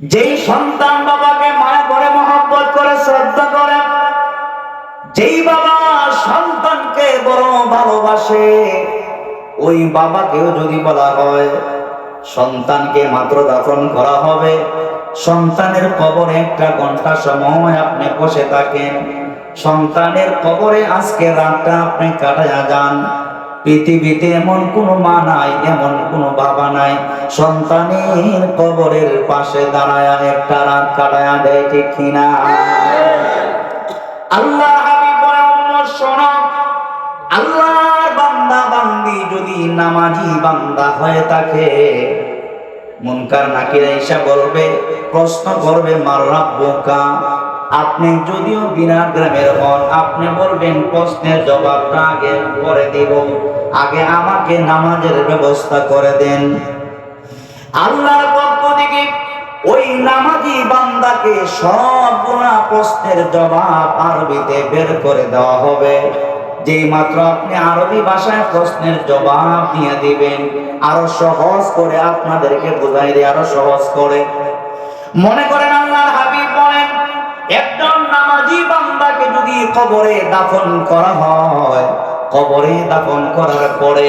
যেই সন্তান বাবাকে মায়া করে মহব্বত করে শ্রদ্ধা করে, যেই বাবা সন্তানকে বড় ভালোবাসে, ওই বাবাকেও যদি বলা হয়, সন্তানকে মাত্র দাফন করা হবে। সন্তানের কবরে একটা ঘণ্টা সময় আপনি বসে থাকেন। সন্তানের কবরে আজকে রাতটা আপনি কাটায়া যান। পৃথিবীতে এমন কোনো মা নাই, এমন কোনো বাবা নাই। সন্তানের কবরের পাশে দাঁড়ায় একটা রাত কাটায়া দেয়, ঠিক কিনা? আল্লাহ শোনো, আল্লাহর বান্দা বান্দি যদি নামাজি বান্দা হয়ে থাকে, মুনকার নাকিরা এসে বলবে, প্রশ্ন করবে, মার রাব্বুকা? আপনি যদিও বিনা গ্রামের হন, আপনি বলবেন প্রশ্নের জবাবটা আগে করে দিব। আগে আমাকে নামাজের ব্যবস্থা করে দেন। আল্লাহর পক্ষ থেকে ওই নামাজি বান্দাকে সব প্রশ্নের জবাব আরবিতে বের করে দেওয়া হবে। যেই মাত্র আপনি আরবি ভাষায় প্রশ্নের জবাব দিয়ে দিবেন, আরও সহজ করে আপনাদেরকে বুঝাই দিয়ে, আরও সহজ করে। মনে করেন আল্লাহর হাবিব বলেন একজন নামাজি বান্দাকে যদি কবরে দাফন করা হয় কবরে দাফন করার পরে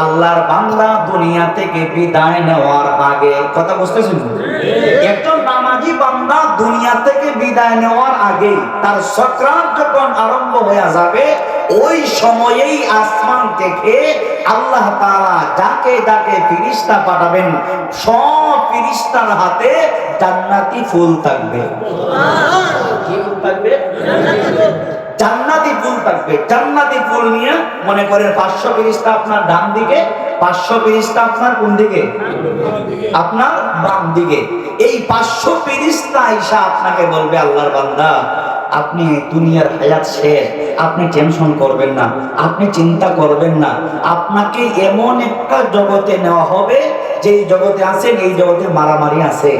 আল্লাহর বান্দা দুনিয়া থেকে বিদায় নেওয়ার আগে কথা বুঝতেছেন একজন নামাজি বান্দা দুনিয়া থেকে বিদায় নেওয়ার আগে তার সক্রান্ত যখন আরম্ভ হয়ে যাবে ওই সময়েই আসমান থেকে আল্লাহ তাআলা যাকে যাকে ফিরিস্তা পাঠাবেন। সব ফিরিস্তার হাতে জান্নাতি ফুল থাকবে। কি ফুল থাকবে? জান্নাতি ফুল থাকবে। জান্নাতি ফুল নিয়ে মনে করেন পাঁচশো ফিরিস্তা আপনার ডান দিকে, পাঁচশো ফিরিস্তা আপনার কোন দিকে? আপনার বাম দিকে। এই পাঁচশো ফিরিস্তা আইসা আপনাকে বলবে, আল্লাহর বান্দা, আপনি দুনিয়ার হায়াত শেষ। আপনি টেনশন করবেন না, আপনি চিন্তা করবেন না। আপনাকে এমন একটা জগতে নেওয়া হবে যে জগতে আছেন, এই জগতে মারামারি আছে।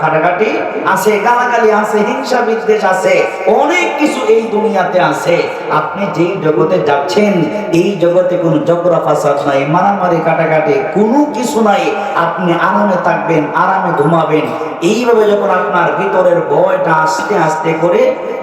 কাটাকাটি আছে, গালাগালি আছে, হিংসা বিদ্বেষ আছে। অনেক কিছু এই দুনিয়াতে আছে। আপনি যেই জগতে যাচ্ছেন, এই জগতে কোনো জগরা ফাসাদ নাই, মারামারি কাটাকাটি কোনো কিছু নাই। আপনি আরামে থাকবেন, আরামে ঘুমাবেন। এইভাবে যখন আপনার ভিতরের ভয়টা আস্তে আস্তে করে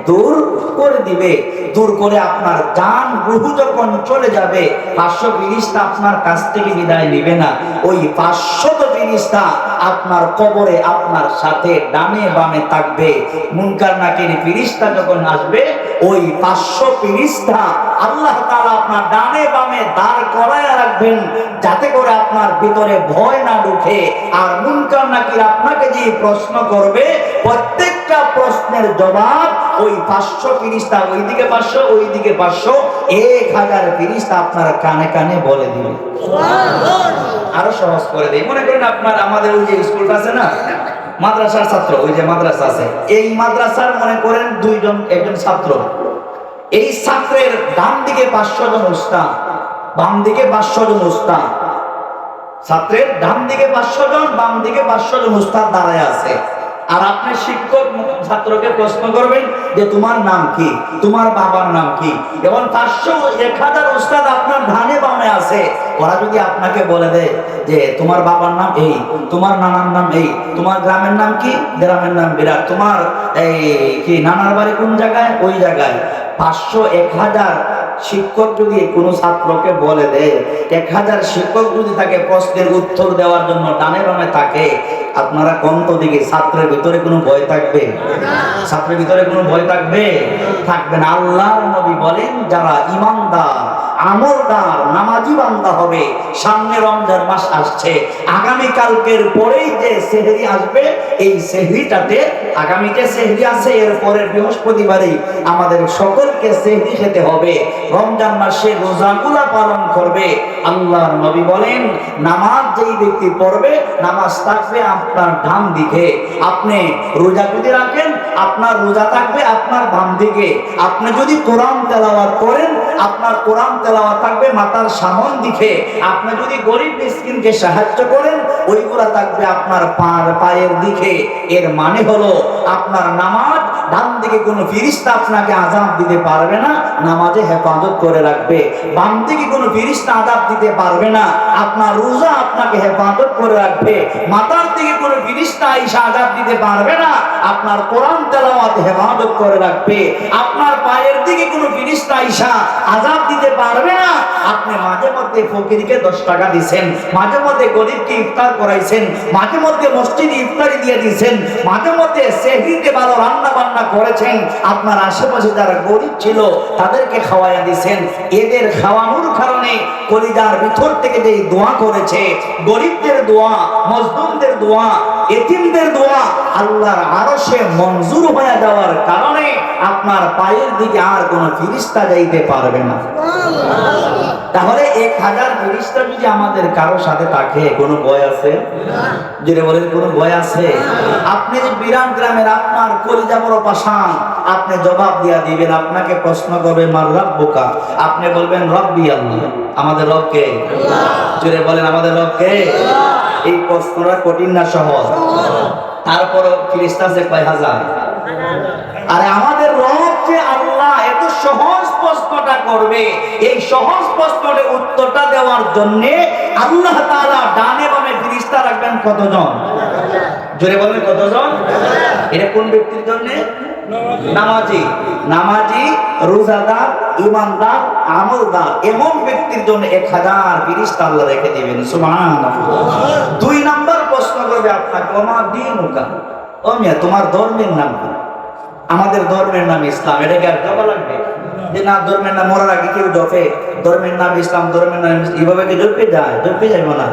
দূর করে দিবে, দূর করে আপনার জান রুহু যখন চলে যাবে, পাঁচশো ফিরিস্তা আপনার কাছ থেকে বিদায় নিবে না। ওই পাঁচশত ফিরিস্তা আপনার কবরে আপনার সাথে ডানে বামে থাকবে। মুনকার নাকির ফিরিস্তা যখন আসবে, ওই পাঁচশো ফিরিস্তা আল্লাহ তাআলা আপনার ডানে বামে দাঁড় করায় রাখবেন, যাতে করে আপনার ভিতরে ভয় না ঢুকে। আর মুনকার নাকির আপনাকে যে প্রশ্ন করবে, প্রত্যেকটা প্রশ্নের জবাব ওই পাঁচশো ফিরিস্তা, ওইদিকে পাঁচশো ওইদিকে পাঁচশো, এক হাজার ফিরিস্তা আপনার কানে কানে বলে দিবে। আরও সহজ করে দেয় মনে করেন আপনার আমাদের ওই যে স্কুলটা আছে না? মাদ্রাসার ছাত্র, ওই যে মাদ্রাসা আছে। এই মাদ্রাসার মনে করেন দুইজন, একজন ছাত্র। এই ছাত্রের ডান দিকে পাঁচশো জন উস্তাদ বাম দিকে পাঁচশো জন উস্তাদ ছাত্রের ডান দিকে পাঁচশো জন বাম দিকে পাঁচশো জন উস্তাদ দাঁড়ায় আছে। আর আপনি শিক্ষক ছাত্রকে প্রশ্ন করবেন যে তোমার নাম কি? তোমার বাবার নাম কি? এবং পাঁচশো এক হাজার উস্তাদ আপনার ধানে বামে আছে। ওরা যদি আপনাকে বলে দেয় যে তোমার বাবার নাম এই, তোমার নানার নাম এই, তোমার গ্রামের নাম কি? গ্রামের নাম বিরাট। তোমার এই কি, নানার বাড়ি কোন জায়গায়? ওই জায়গায়। পাঁচশো এক হাজার শিক্ষক যদি কোনো ছাত্রকে বলে দেয় এক হাজার শিক্ষক যদি তাকে প্রশ্নের উত্তর দেওয়ার জন্য ডানে বামে থাকে, আপনারা কম তো দিকে, ছাত্রের ভিতরে কোনো ভয় থাকবে? ছাত্রের ভিতরে কোনো ভয় থাকবে? থাকবে না। আল্লাহ নবী বলেন, যারা ইমানদার আমলদার, নামাজি বান্দা হবে। সামনে রমজান মাস আসছে। আগামী কালকের পরেই যে সেহরি আসবে, এই সেহরিটাতে আগামীতে সেহরি আছে, এর পরের বৃহস্পতিবারেই আমাদের সকলকে সেহরি খেতে হবে। রমজান মাসে রোজাগুলা পালন করবে। আল্লাহর নবী বলেন, নামাজ যেই ব্যক্তি পড়বে, নামাজ থাকবে আপনার ডান দিকে। আপনি রোজা যদি রাখেন আপনার রোজা থাকবে, আপনার বাম দিকে। আপনি যদি কোরআন তেলাওয়াত করেন, আপনার কোরআন তেলাওয়াত থাকবে মাতার সামন দিকে। আপনি যদি গরিব মিসকিনকে সাহায্য করেন, ওইগুলা থাকবে আপনার পায়ের দিকে। এর মানে হলো, আপনার নামাজ ডান দিকে কোনো ফিরিস্তা আপনাকে আজাব দিতে পারবে না, নামাজে হেফাজত করে রাখবে। বাম দিকে কোনো ফিরিস্তা আজাব দিতে পারবে না, আপনার রোজা আপনাকে হেফাজত করে রাখবে। মাথার দিকে কোনো ফিরিস্তা আইসা আজাব দিতে পারবে না, আপনার কোরআন তেলাওয়াত হেফাজত করে রাখবে। আপনার পায়ের দিকে কোনো ফিরিস্তা আইসা আজাব দিতে পারবে না, আপনি মাঝে মধ্যে ফকিরকে দশ টাকা দিছেন, মাঝে মধ্যে গরিবকে ইফতার করাইছেন, মাঝে মধ্যে মসজিদে ইফতারি দিয়ে দিয়েছেন মাঝে মধ্যে সেহরিতে ভালো রান্না বান্না করেছেন, আপনার আশেপাশে যারা গরিব ছিল, তাদেরকে খাওয়াইয়া দিছেন। এদের খাওয়ানোর কারণে কলিজার ভিতর থেকে যে দোয়া করেছে, গরিবদের দোয়া মজদুমদের দোয়া, এতিমদের দোয়া, আল্লাহর আরশে মঞ্জুর হয়ে যাওয়ার কারণে আপনার পায়ের দিকে আর কোনো ফিরিস্তা যাইতে পারবে না। তাহলে এক হাজার ফিরিস্তা যদি আমাদের কারও সাথে থাকে, কোনো ভয় আছে? যেটা বলেন, কোনো ভয় আছে? আপনি যে বিরাট গ্রামের আপনার কলিজা বড় পাশান আপনি জবাব দিয়া দিবেন, আপনাকে প্রশ্ন করবে, মার রব বোকা? আপনি বলবেন, রব্বি আল্লাহ। আমাদের রবকে জুড়ে বলেন, আমাদের রবকে এই প্রশ্নটা কঠিন না সহজ। তারপরও ফিরিস্তা আছে কয় হাজার? আরে আমাদের রব সহজ প্রশ্নটা করবে। এই সহজ প্রশ্নের উত্তরটা দেওয়ার জন্য আল্লাহ ডানে বামে রাখবেন কতজন? জোরে কতজন? এটা কোন ব্যক্তির জন্য? নামাজি। নামাজি, রোজাদার ইমানদার আমলদার এমন ব্যক্তির জন্য এক হাজার ফিরিস্তা আল্লাহ রেখে দিবেন। সুবহানাল্লাহ। দুই নাম্বার প্রশ্ন করবে আপনাকে, ওমা দিন তোমার ধর্মের নাম আমাদের ধর্মের নাম ইসলাম। এটাকে আর দেওয়া লাগবে? যে না, ধর্মের না মরার আগে কেউ জপে, ধর্মের নাম ইসলাম, ধর্মের নাম এভাবে কি জপে যায়? জপে যাইব না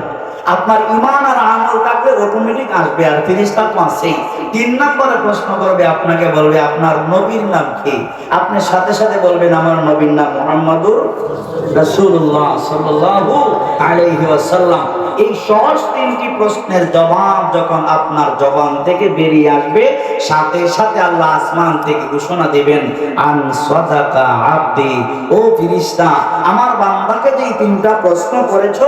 আপনার ইমান আর আমল থাকলে অটোমেটিক আসবে, আর ফিরিস্তা তার মাসে তিন নম্বরে প্রশ্ন করবে, আপনাকে বলবে, আপনার নবীর নাম কি? আপনি সাথে সাথে বলবেন, আমার নবীর নাম মোহাম্মদুর রাসূলুল্লাহ সাল্লাল্লাহু আলাইহি ওয়াসাল্লাম, এই সহজ তিনটি প্রশ্নের জবাব যখন আপনার জবান থেকে বেরিয়ে আসবে, সাথে সাথে আল্লাহ আসমান থেকে ঘোষণা দিবেন, আন আব্দি, ও ফিরিস্তা, আমার বান্দাকে যে তিনটা প্রশ্ন করেছ,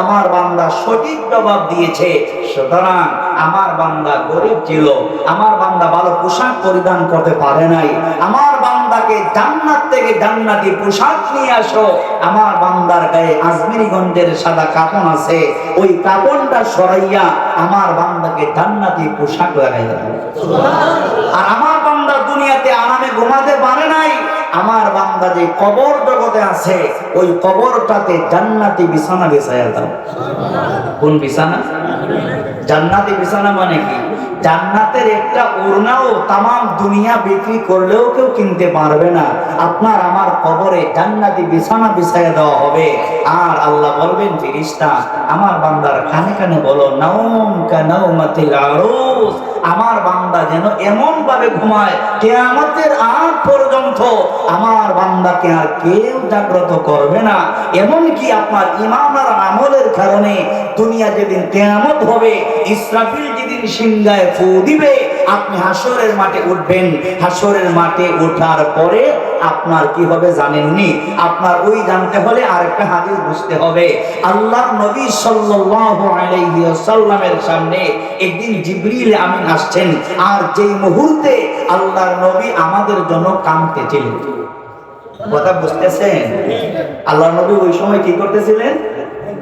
আমার বান্দা সঠিক জবাব দিয়েছে। সুতরাং আমার বান্দা গরিব ছিল, আমার বান্দা ভালো পোশাক পরিধান করতে পারে নাই, আমার বান্দাকে জান্নাত থেকে জান্নাতি পোশাক নিয়ে আসো। আমার বান্দার গায়ে আজমিরিগঞ্জের সাদা কাপন আছে। ওই কাপনটা সরাইয়া আমার বান্দাকে জান্নাতি পোশাক লাগাই দেবে আর আমার বান্দা দুনিয়াতে আরামে ঘুমাতে পারে নাই। আমার বান্দা যে কবর জগতে আছে, ওই কবরটাতে জান্নাতি বিছানা বিছাইয়া দাও। কোন বিছানা? জান্নাতি বিছানা মানে কি? জান্নাতের একটা ওড়নাও তামাম দুনিয়া বিক্রি করলেও কেউ কিনতে পারবে না। আপনার আমার কবরে জান্নাতি বিছানা বিছাইয়া দেওয়া হবে। আর আল্লাহ বলবেন ফিরিস্তা আমার বান্দার কানে কানে বলো নাউম কা আমার বান্দা যেন এমন ভাবে ঘুমায় আমাদের আগ পর্যন্ত আমার বান্দাকে আর কেউ জাগ্রত করবে না। এমন কি আপনার ইমান আর আমলের কারণে দুনিয়া যেদিন কেয়ামত হবে, ইসরাফিল যেদিন সিংহায় ফু দিবে, আপনি হাসরের মাঠে উঠবেন। হাসরের মাঠে ওঠার পরে আপনার কি হবে জানেননি? আপনার ওই জানতে হলে আরেকটা হাদিস বুঝতে হবে। আল্লাহ নবী সাল্লাল্লাহু আলাইহি ওয়াসাল্লামের সামনে একদিন জিবরিল আমিন আসছেন। আর যেই মুহূর্তে আল্লাহর নবী আমাদের জন্য কাঁদতেছিলেন কথা বুঝতেছেন? আল্লাহ নবী ওই সময় কি করতেছিলেন?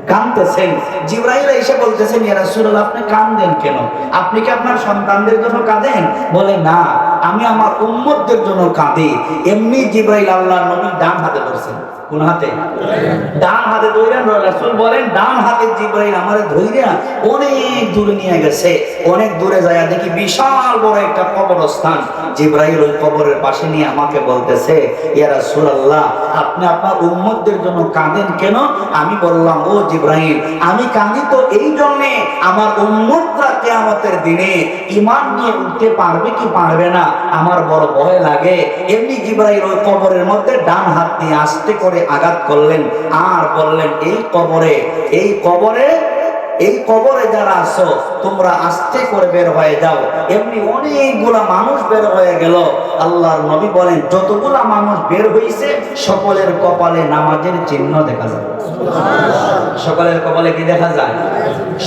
কাঁদতেছেন। জিব্রাইল এসে বলতেছেন, ইয়া আপনি কাঁদেন কেন? আপনি কি আপনার সন্তানদের জন্য কাঁদেন? বলে, না, আমি আমার উম্মতদের জন্য কাঁদি। এমনি জিব্রাইল আল্লাহর নবী ডান হাতে ধরছেন। কোন হাতে? ডান হাতে বলেন, ডান হাতে অনেক দূরে নিয়ে গেছে। অনেক দূরে যায় দেখি বিশাল বড় একটা কবরস্থান। ওই কবরের পাশে নিয়ে আমাকে বলতেছে আপনি আপনার জন্য কাঁদেন কেন? আমি বললাম, ও জিব্রাইল, আমি কাঁদি তো এই জন্যে আমার উম্মতরা কিয়ামতের দিনে ঈমান নিয়ে উঠতে পারবে কি পারবে না, আমার বড় ভয় লাগে। এমনি জিব্রাইল ওই কবরের মধ্যে ডান হাত দিয়ে আস্তে করে আঘাত করলেন আর বললেন এই কবরে এই কবরে এই কবরে যারা আছো তোমরা আস্তে করে বের হয়ে যাও। এমনি অনেকগুলা মানুষ বের হয়ে গেল। আল্লাহর নবী বলেন যতগুলা মানুষ বের হয়েছে সকলের কপালে নামাজের চিহ্ন দেখা যায়। সকলের কপালে কি দেখা যায়?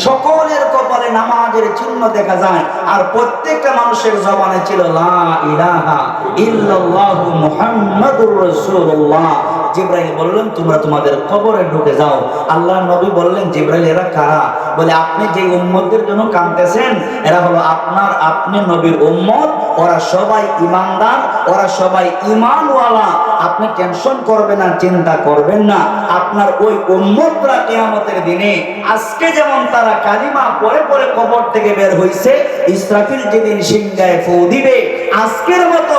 সকলের কপালে নামাজের চিহ্ন দেখা যায়। আর প্রত্যেকটা মানুষের জবানে ছিল লা ইলাহা ইল্লাল্লাহু মুহাম্মাদুর রাসূলুল্লাহ। জিব্রাইল বললেন, তোমরা তোমাদের কবরে ঢুকে যাও। আল্লাহ নবী বললেন, জিব্রাইল, এরা কারা? বলে, আপনি যে উম্মতদের জন্য কাঁদতেছেন, এরা হলো আপনার আপনি নবীর উম্মত। ওরা সবাই ইমানদার, ওরা সবাই ইমানওয়ালা আপনি টেনশন করবেন না, চিন্তা করবেন না। আপনার ওই উম্মতরা কিয়ামতের দিনে, আজকে যেমন তারা কালিমা পরে পরে কবর থেকে বের হইছে, ইসরাফিল যেদিন সিংহায় ফু দিবে, আজকের মতো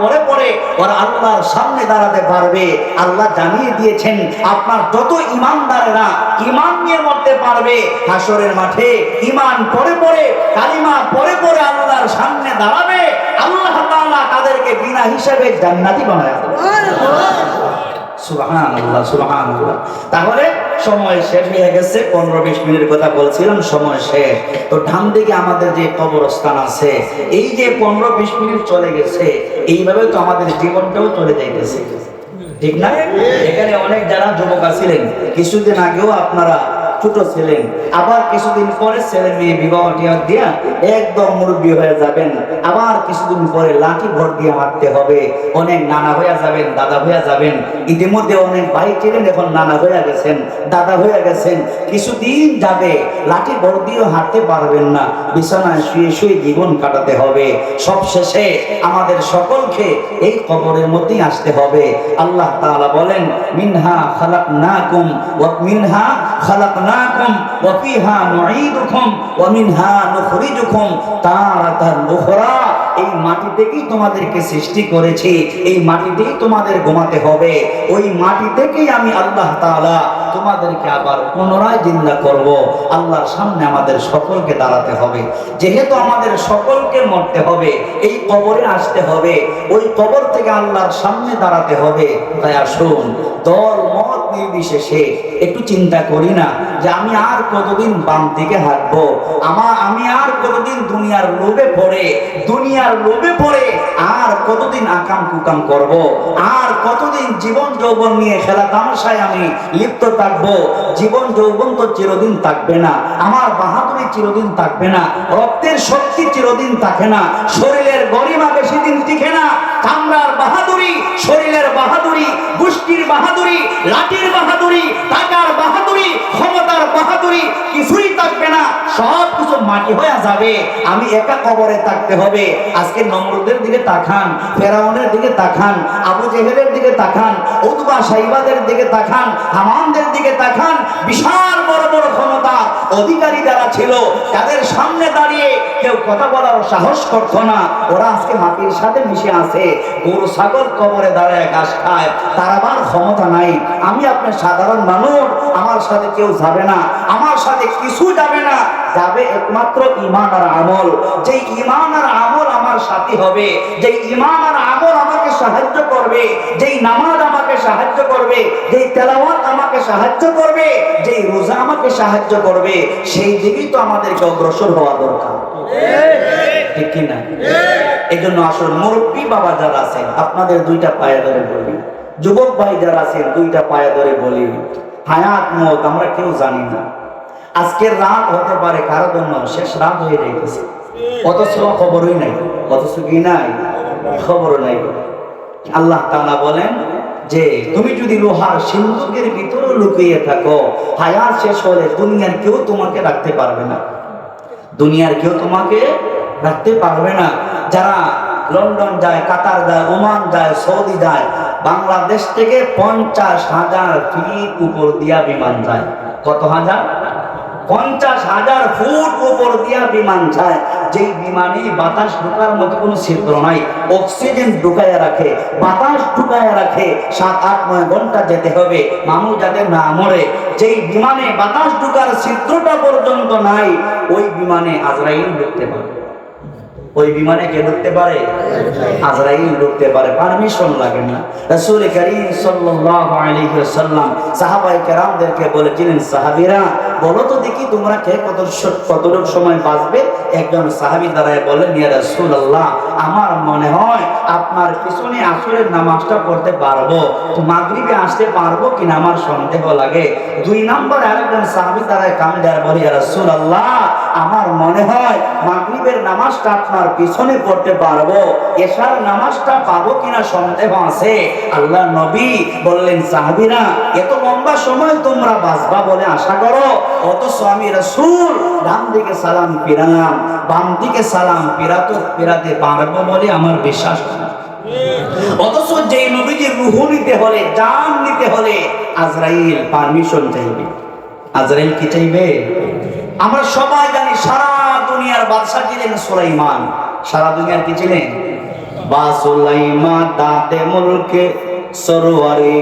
পরে পরে ওরা আল্লাহর সামনে দাঁড়াতে পারবে। আল্লাহ জানিয়ে দিয়েছেন, আপনার যত ইমানদারেরা ইমান নিয়ে মরতে পারবে, হাসরের মাঠে ইমান পরে পরে, কালিমা পরে পরে আল্লাহর সামনে দাঁড়াবে, আল্লাহ তাদেরকে বিনা হিসেবে জান্নাতি বানায় সুবহানাল্লাহ সুবহানাল্লাহ। তাহলে সময় শেষ হয়ে গেছে, পনেরো বিশ মিনিট কথা বলছিলাম, সময় শেষ। তো ডান দিকে আমাদের যে কবরস্থান আছে, এই যে পনেরো বিশ মিনিট চলে গেছে, এইভাবে তো আমাদের জীবনটাও চলে যাইতেছে। ঠিক না? এখানে অনেক যারা যুবক আছিলেন, কিছুদিন আগেও আপনারা ছোট ছিলেন আবার কিছুদিন পরে ছেলে মেয়ে বিবাহ টিয়া দিয়া একদম মুরব্বী হয়ে যাবেন। আবার কিছুদিন পরে লাঠি ভর দিয়ে হাঁটতে হবে। অনেক নানা হয়ে যাবেন, দাদা হয়ে যাবেন। ইতিমধ্যে অনেক ভাই ছিলেন, এখন নানা হয়ে গেছেন, দাদা হয়ে গেছেন। কিছুদিন যাবে, লাঠি ভর দিয়েও হাঁটতে পারবেন না। বিছানায় শুয়ে শুয়ে জীবন কাটাতে হবে। সব শেষে আমাদের সকলকে এই কবরের মধ্যেই আসতে হবে। আল্লাহ তাআলা বলেন, মিনহা খালাক না ওয়া মিনহা খালাকনাকুম ওয়া ফিহা নুঈদুকুম ওয়া মিনহা নুখরিজুকুম এই মাটি তোমাদেরকে সৃষ্টি করেছি। এই মাটিতেই তোমাদের ঘুমাতে হবে। ওই মাটি থেকেই আমি আল্লাহ তাআলা তোমাদেরকে আবার পুনরায় জিন্দা করব। আল্লাহর সামনে আমাদের সকলকে দাঁড়াতে হবে। যেহেতু আমাদের সকলকে মরতে হবে, এই কবরে আসতে হবে। ওই কবর থেকে আল্লাহর সামনে দাঁড়াতে হবে। তাই আসুন, দল, মত নির্বিশেষে একটু চিন্তা করি না যে আমি আর কতদিন বাম দিকে হাঁটবো। আমার আমি আর কতদিন দুনিয়ার লোভে পড়ে, দুনিয়ার লোভে পড়ে আর কতদিন আকাম কুকাম করব? আর কতদিন জীবন যৌবন নিয়ে খেলা তামাশায় আমি লিপ্ত থাকব? জীবন যৌবন তো চিরদিন থাকবে না। আমার বাহাদুরি চিরদিন থাকবে না। রক্তের শক্তি চিরদিন থাকে না। শরীরের গরিমা বেশি দিন টিকে না। কামরার বাহাদুরি, শরীরের বাহাদুরি, গোষ্ঠীর বাহাদুরি, লাঠির বাহাদুরি টাকার বাহাদুরি ক্ষমতার বাহাদুরি কিছুই থাকবে না। সব মাটি হয়ে যাবে, আমি একা কবরে থাকতে হবে। আজকে নমরুদের দিকে তাকান, ফেরাউনের দিকে তাকান, আবু জেহেলের দিকে তাকান, উতবা সাইবাদের দিকে তাকান হামানদের দিকে তাকান। বিশাল বড় বড় ক্ষমতা, অধিকারী যারা ছিল, তাদের সামনে দাঁড়িয়ে কেউ কথা বলার সাহস করতো না। ওরা আজকে মাটির সাথে মিশে আছে। গরু, ছাগল কবরে দাঁড়ায়, ঘাস খায়। তার আবার ক্ষমতা নাই। আমি আপনার সাধারণ মানুষ, আমার সাথে কেউ যাবে না। আমার সাথে কিছু যাবে না। যাবে একমাত্র ইমান আর আমল। যেই ইমান আর আমল আমার সাথী হবে, যেই ইমান আর আমল আমাকে সাহায্য করবে, যেই নামাজ আমাকে সাহায্য করবে, যেই তেলাওয়াত আমাকে সাহায্য করবে, যেই রোজা আমাকে সাহায্য করবে, সেই দিকেই তো আমাদেরকে অগ্রসর হওয়া দরকার। ঠিক কিনা এই জন্য আসল মুরব্বী বাবা যারা আছেন, আপনাদের দুইটা পায়ে ধরে বলি। যুবক ভাই যারা আছেন, দুইটা পায়ে ধরে বলি। হায়াত মত আমরা কেউ জানি না। আজকের রাত হতে পারে কারও জন্য শেষ রাত হয়ে যাইতেছে। অথচ খবরই নাই, অথচ কি নাই? খবর নাই। আল্লাহ তাআলা বলেন যে, তুমি যদি লোহার সিন্ধুকের ভিতরে লুকিয়ে থাকো, হায়াত শেষ হলে দুনিয়ার কেউ তোমাকে রাখতে পারবে না। দুনিয়ার কেউ তোমাকে রাখতে পারবে না। যারা লন্ডন যায়, কাতার যায়, ওমান যায়, সৌদি যায়, বাংলাদেশ থেকে পঞ্চাশ হাজার ফিট উপর দিয়া বিমান যায়। কত হাজার? পঞ্চাশ হাজার ফুট উপর দিয়া বিমান যায়। যেই বিমানে বাতাস ঢোকার মতো কোনো ছিদ্র নাই, অক্সিজেন ঢুকাইয়া রাখে, বাতাস ঢুকাইয়া রাখে, সাত, আট, নয় ঘণ্টা যেতে হবে মানুষ যাতে না মরে। যেই বিমানে বাতাস ঢুকার ছিদ্রটা পর্যন্ত নাই, ওই বিমানে আজরাইল ঢুকতে পারে ওই বিমানে কে ঢুকতে পারে? আজরাইল ঢুকতে পারে। পারমিশন লাগে না। রাসূল করিম সাল্লাল্লাহু আলাইহি ওয়াসাল্লাম সাহাবায়ে কেরামদেরকে বলেছিলেন, সাহাবীরা, বলো তো দেখি তোমরা কে কত কতটুকু সময় বাঁচবে? একজন সাহাবী দাঁড়ায় বলেন ইয়া রাসূলুল্লাহ, আমার মনে হয় আপনার পিছনে আসরের নামাজটা পড়তে পারব। তো মাগরিবে আসতে পারব কিনা আমার সন্দেহ লাগে। দুই নম্বর আরেকজন সাহাবী দাঁড়ায় কাম দেয় বলে, ইয়া রাসূলুল্লাহ আমার মনে হয় মাগরিবের নামাজটা আপনার পিছনে পড়তে পারব। এশার নামাজটা পাবো কিনা সন্দেহ আছে? আল্লাহ নবী বললেন, সাহাবীরা, এত লম্বা সময় তোমরা বাঁচবা বলে আশা করো? অথচ আমি রাসূল, ডান দিকে সালাম ফিরালাম, বাম দিকে সালাম ফিরাতো, ফিরাতে পারব বলে আমার বিশ্বাস অথচ যে নবীজির রুহ নিতে হলে, জান নিতে হলে, আজরাইল পারমিশন চাইবে। আজরাইল কি চাইবে? আমরা সবাই জানি সারা দুনিয়ার বাদশা ছিলেন সুলাইমান। সারা দুনিয়ার কি ছিলেন? বা সুলাইমান দাতে মুলকে সরোয়ারি।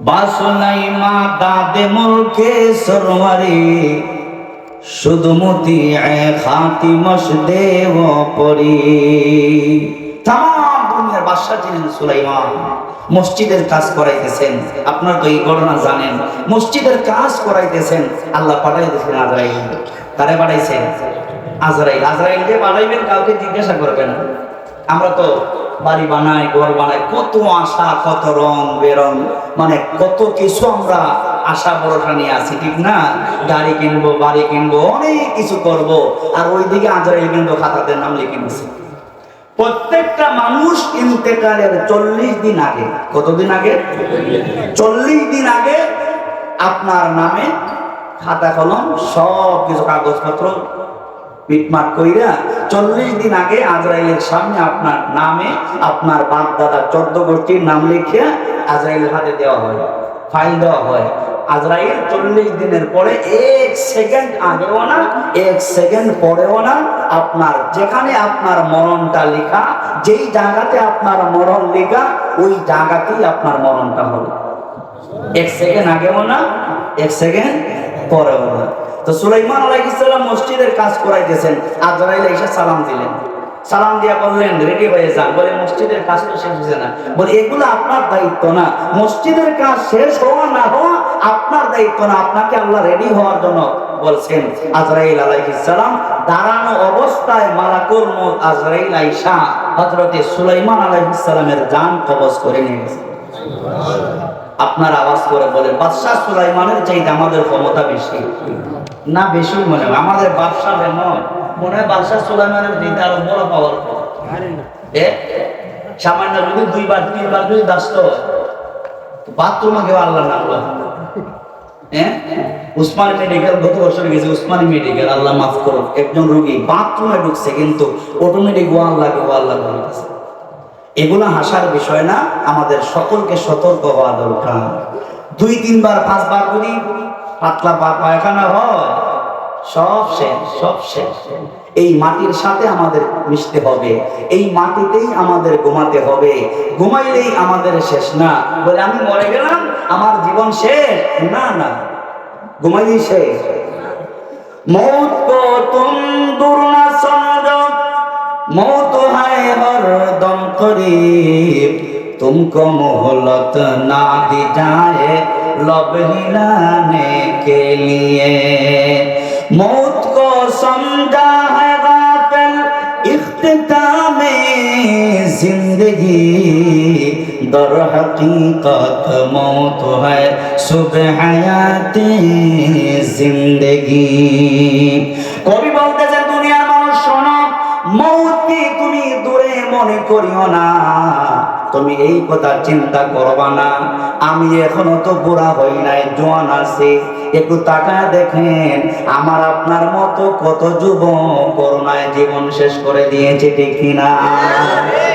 বা সুলাইমা দাতে মুলকে সরোয়ারি। শুধু মতি খাতি মস দেব পরি। তাম দুনিয়ার বাদশা ছিলেন সুলাইমান। মসজিদের কাজ করাইতেছেন। আপনারা তো এই ঘটনা জানেন। মসজিদের কাজ করাইতেছেন। আল্লাহ পাঠাইতেছেন আজরাইল। তারে পাঠাইছেন? আজরাইল। আজরাইল যে পাঠাইবেন, কাউকে জিজ্ঞাসা করবেন আমরা তো বাড়ি বানাই, ঘর বানাই, কত আশা, কত রং, বেরং মানে কত কিছু আমরা আশা ভরসা নিয়ে আছি, ঠিক না? গাড়ি কিনবো, বাড়ি কিনবো, অনেক কিছু করব। আর ওইদিকে আজরাইল কিন্তু খাতাতে নাম লিখে নিছে। প্রত্যেকটা মানুষ ইন্তেকালের চল্লিশ দিন আগে, কতদিন আগে? চল্লিশ দিন আগে আপনার নামে খাতা কলম, সব কিছু কাগজপত্র মিটমাট কইরা চল্লিশ দিন আগে আজরাইলের সামনে আপনার নামে আপনার বাপ দাদা চোদ্দ গোষ্ঠীর নাম লিখে আজরাইলের হাতে দেওয়া হয়, ফাইল দেওয়া হয়। আজরাইল চল্লিশ দিনের পরে এক সেকেন্ড আগেও না, এক সেকেন্ড পরেও না আপনার যেখানে আপনার মরণটা লেখা, যেই জায়গাতে আপনার মরণ লেখা, ওই জায়গাতেই আপনার মরণটা হবে। এক সেকেন্ড আগেও না, এক সেকেন্ড পরেও না। তো সুলাইমান আলাইহিসসালাম মসজিদের কাজ করাইতেছেন, আজরাইল এসে সালাম দিলেন। সালাম দিয়া বললেন, রেডি হয়ে যান। বলে, মসজিদের কাজ তো শেষ হয়েছে না। বলে, এগুলো আপনার দায়িত্ব না। মসজিদের কাজ শেষ হওয়া না হওয়া আপনার দায়িত্ব না। আপনাকে আল্লাহ রেডি হওয়ার জন্য বলছেন, আজরাইল আলাইহিস সালাম দাঁড়ানো অবস্থায় মালাকুল মউত আজরাইল আইসা হযরতে সুলাইমান আলাইহিস সালামের জান কবজ করে নিয়ে গেছে। আপনার আওয়াজ করে বলেন বাদশাহ সুলাইমানের চাইতে আমাদের ক্ষমতা বেশি। না, বেশি মনে আমাদের বাদশাহ নয় মনে হয় বাদশাহ সুলাইমানের চাইতে আরও বড় পাওয়ার সামান্য যদি দুইবার তিনবার যদি দাস্ত বাথরুমে কেউ আল্লাহ নাম লয়। হ্যাঁ উসমানী মেডিকেল গত বছর গেছে উসমানী মেডিকেল আল্লাহ মাফ করুন একজন রোগী বাথরুমে ঢুকছে কিন্তু অটোমেটিক ও আল্লাহ ও আল্লাহ বলতেছে এগুলো হাসার বিষয় না আমাদের সকলকে সতর্ক হওয়া দরকার। দুই তিনবার পাঁচবার যদি পাতলা পায়খানা হয় সব শেষ সব শেষ। এই মাটির সাথে আমাদের মিশতে হবে। এই মাটিতেই আমাদের ঘুমাতে হবে। ঘুমাইলেই আমাদের শেষ না। বলে, আমি মরে গেলাম, আমার জীবন শেষ। না না। ঘুমাইলেই শেষ। মৌত তুম দুর্না মৌত হায় হর দম মোহলত না দি যায়। কে লিয়ে। मौत को समझा है गाफिल इख्तिताम जिंदगी दर हकीकत मौत है सुबह हयात जिंदगी কবি বলতেছে দুনিয়ার মানুষ শোনো মৌতকে তুমি দূরে মনে করিও না তুমি এই কথা চিন্তা করবা না আমি এখনো তো বুড়া হই নাই জোয়ান আছে একটু তাকায় দেখেন, আমার আপনার মতো কত যুবক করোনায় জীবন শেষ করে দিয়েছে, ঠিক কিনা?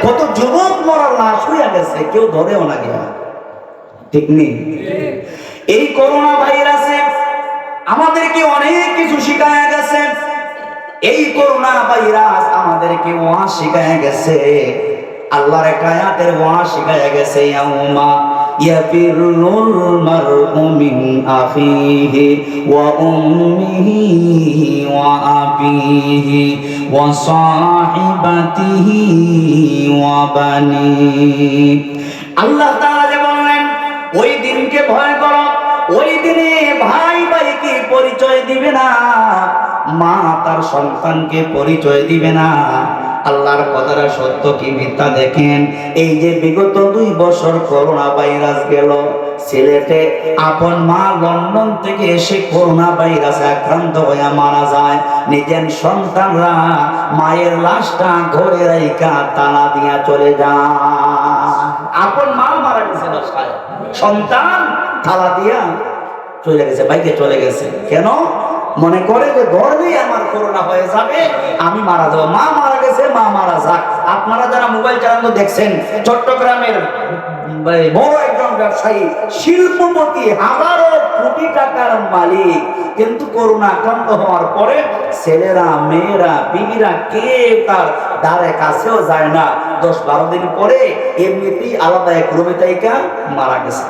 কত যুবক মরার লাশ হইয়া গেছে, কেউ ধরেও না গিয়া। ঠিক নেই এই করোনা ভাইরাসে আমাদেরকে অনেক কিছু শিখায় গেছে। এই করোনা ভাইরাস আমাদেরকে ওয়া শিখায় গেছে। আল্লাহর এক আয়াতের ওয়া শিখায় গেছে, ইয়াউমা يفر المرء من أخيه وأمه وأبيه وصاحبته وبنيه আল্লাহ তাআলা যে বললেন ওই দিনকে ভয় করো ওই দিনে ভাই ভাইকে পরিচয় দিবে না মা তার সন্তানকে পরিচয় দিবে না আল্লাহর কথাটা সত্য কি মিথ্যা দেখেন? এই যে বিগত দুই বছর করোনা ভাইরাস গেল, সিলেটে আপন মা লন্ডন থেকে এসে করোনা ভাইরাসে আক্রান্ত হয়ে মারা যায়। নিজের সন্তানরা মায়ের লাশটা ঘরে রাইকা তালা দিয়া চলে যায়। আপন মা মারা গেছে সন্তান তালা দিয়া চলে গেছে বাইকে চলে গেছে। কেন? মনে করে যে ধরলেই আমার করোনা হয়ে যাবে, আমি মারা যাব। মা মারা গেছে, মা মারা যাক। আপনারা যারা মোবাইল চালানো দেখছেন, চট্টগ্রামের বড় একজন ব্যবসায়ী, শিল্পপতি, হাজারো কোটি টাকার মালিক, কিন্তু করোনা আক্রান্ত হওয়ার পরে ছেলেরা, মেয়েরা, বিবিরা কেউ তার দ্বারে কাছেও যায় না। দশ বারো দিন পরে এমনিতেই আলাদা এক রুমে তাইকা মারা গেছে।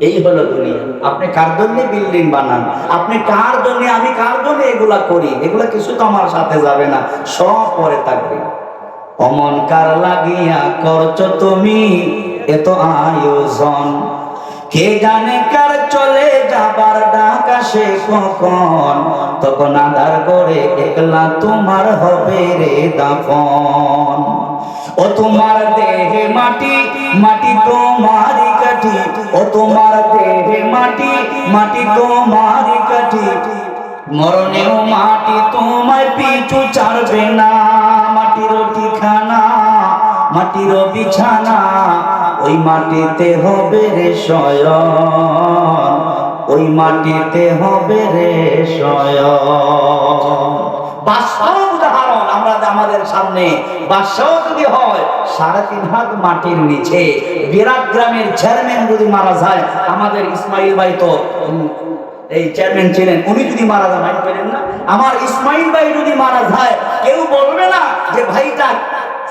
এই হলো দুনিয়া। আপনি কার জন্য বিল্ডিং বানান? আপনি কার জন্য, আমি কার জন্য এগুলা করি? এগুলা কিছু তো আমার সাথে যাবে না। সব পরে থাকবে। অমন কার লাগিয়া করছ তুমি? এত আয়োজন। কে জানে কার চলে যাবার ডাক আসে কখন? তখন আধার করে একলা তোমার হবে রে দাফন। ও তোমার দেহে মাটি মাটি তোমারই কাঠি ও তোমার দেহে মাটি মাটি তোমারই কাঠি। মরণেও মাটি তোমায় পিছু ছাড়বে না। মাটির ঠিকানা মাটির বিছানা, ওই মাটিতে হবে রে শয়ন, ওই মাটিতে হবে রে শয়ন। বাস্তব উদাহরণ, আমরা আমাদের সামনে বাদশাহ যদি হয় সাড়ে তিন হাত মাটির নিচে। বিরাট গ্রামের চেয়ারম্যান যদি মারা যায়, আমাদের ইসমাইল ভাই তো এই চেয়ারম্যান ছিলেন, উনি যদি মারা যান ভাই পেলেন না। আমার ইসমাইল ভাই যদি মারা যায়, কেউ বলবে না যে ভাইটা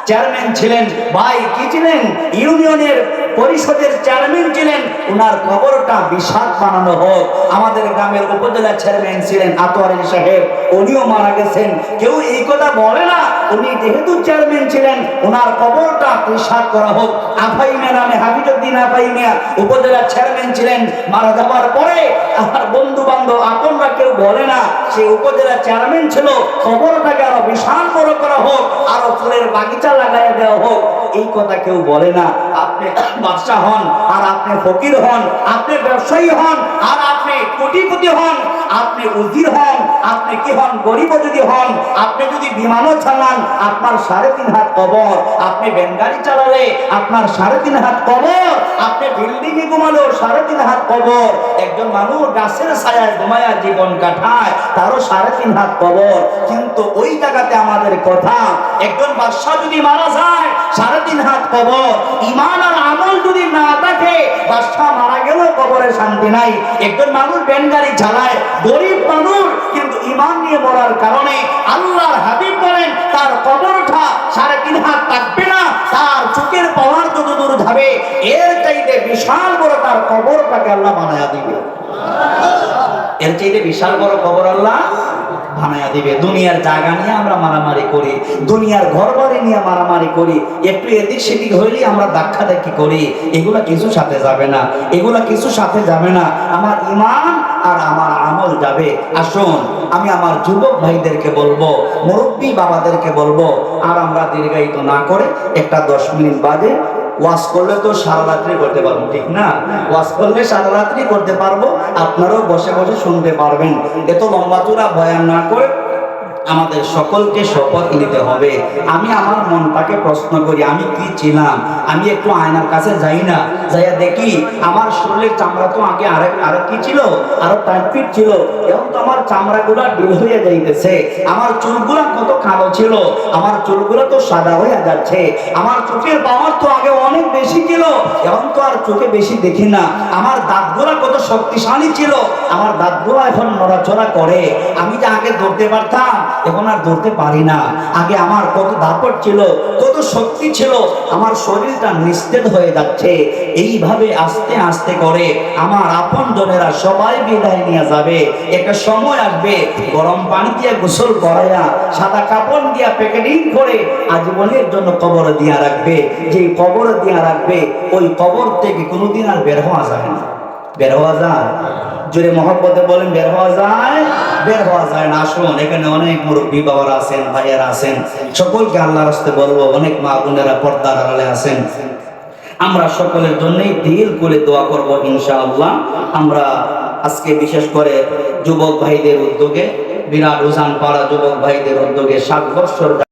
চেয়ারম্যান ছিলেন। ভাই কি ছিলেন? ইউনিয়নের পরিষদের চেয়ারম্যান ছিলেন ওনার কবরটা বিশাল বানানো হোক। আমাদের গ্রামের উপজেলা চেয়ারম্যান ছিলেন আতোয়ারি সাহেব, উনিও মারা গেছেন। কেউ এই কথা বলে না, উনি যেহেতু চেয়ারম্যান ছিলেন ওনার কবরটা বিশাল করা হোক। আফাই নামে হাফিজুদ্দিন আফাই মিয়া উপজেলা চেয়ারম্যান ছিলেন, মারা যাবার পরে আমার বন্ধু বান্ধব আপনরা কেউ বলে না, সে উপজেলা চেয়ারম্যান ছিল, কবরটাকে আরও বিশাল বড় করা হোক, আরও ফুলের বাগিচা লাগাইয়া দেওয়া হোক। এই কথা কেউ বলে না। আপনি বাদশাহ হন, আর আপনি ফকির হন, আপনি ব্যবসায়ী হন, আর আপনি কোটিপতি হন, আপনি উজির হন, আপনি কি হন, গরিব যদি হন, আপনি যদি বিমানও চালান, আপনার সাড়ে তিন হাত কবর, আপনি বেনগাড়ি চালালে আপনার সাড়ে তিন হাত কবর, আপনি বিল্ডিং এ ঘুমালেও সাড়ে তিন হাত কবর। একজন মানুষ গাছের ছায়ায় ঘুমায়া জীবন কাটায়, তারও সাড়ে তিন হাত কবর। কিন্তু ওই জায়গাতে আমাদের কথা, একজন বাদশাহ যদি মারা যায়, সাড়ে তিন হাত কবর ইমান আর আমল যদি না থাকে বাদশাহ মারা গেলেও কবরে শান্তি নাই। একজন মানুষ বেনগাড়ি চালায়, গরিব মানুষ, কিন্তু ইমান নিয়ে মরার কারণে আল্লাহর হাবিব বলেন, তার কবরটা সাড়ে তিন হাত থাকবে না, তার চোখের পাওয়ার যত দূর যাবে এর চাইতে বিশাল বড় তার কবরটাকে আল্লাহ বানায়া দিবে। এর চাইতে বিশাল বড় কবর আল্লাহ বানায়া দিবে। দুনিয়ার জায়গা নিয়ে আমরা মারামারি করি, দুনিয়ার ঘর বাড়ি নিয়ে মারামারি করি, একটু এদিক সেদিক হইলেই আমরা ধাক্কা দেখি করি। এগুলা কিছু সাথে যাবে না, এগুলা কিছু সাথে যাবে না। আমার ইমান আর আমার আমল যাবে। আসুন, আমি আমার যুবক ভাইদেরকে বলব, মুরব্বী বাবাদেরকে বলব, আর আমরা দীর্ঘায়িত না করে একটা দশ মিনিট বাদে ওয়াশ করলে তো সারা রাত্রি করতে পারব, ঠিক না? ওয়াশ করলে সারা রাত্রি করতে পারব, আপনারাও বসে বসে শুনতে পারবেন। এত লম্বা চূড়া বয়ান না করে আমাদের সকলকে শপথ নিতে হবে। আমি আমার মনটাকে প্রশ্ন করি, আমি কি ছিলাম? আমি একটু আয়নার কাছে যাই না? যাইয়া দেখি আমার শরীরের চামড়া তো আগে আরেক আরও কি ছিল? আরও টাইট ছিল। এখন তো আমার চামড়াগুলা ডিল হয়ে যাইতেছে। আমার চুলগুলা কত কালো ছিল। আমার চুলগুলো তো সাদা হয়ে যাচ্ছে। আমার চোখের পাওয়ার তো আগে অনেক বেশি ছিল। এখন তো আর চোখে বেশি দেখি না। আমার দাঁতগুলা কত শক্তিশালী ছিল। আমার দাঁতগুলা এখন নড়াচড়া করে। আমি যে আগে ধরতে পারতাম এখন আর ধরতে পারি না। আগে আমার কত দাপট ছিল, কত শক্তি ছিল, আমার শরীরটা নিস্তেজ হয়ে যাচ্ছে। এইভাবে আস্তে আস্তে করে আমার আপন জনেরা সবাই বিদায় নিয়ে যাবে। একটা সময় আসবে, গরম পানি দিয়ে গোসল করাইয়া, সাদা কাপড় দিয়া প্যাকেটিং করে আজীবনের জন্য কবর দিয়া রাখবে। যে কবর দিয়া রাখবে, ওই কবর থেকে কোনোদিন আর বের হওয়া যায় না। বের হওয়া যায়? জোরে মহব্বতে বলেন, বের হওয়া যায়? বের হওয়া যায় না। আসুন, এখানে অনেক মুরব্বী বাবারা আছেন, ভাইয়েরা আছেন। সকলকে আল্লাহ রাস্তে বলব, অনেক মা বোনেরা পর্দার আড়ালে আছেন। আমরা সকলের জন্যই দিল করে দোয়া করব ইনশাআল্লাহ। আমরা আজকে বিশেষ করে যুবক ভাইদের উদ্যোগে, বিরাট উজান পাড়া যুবক ভাইদের উদ্যোগে সাত বৎসর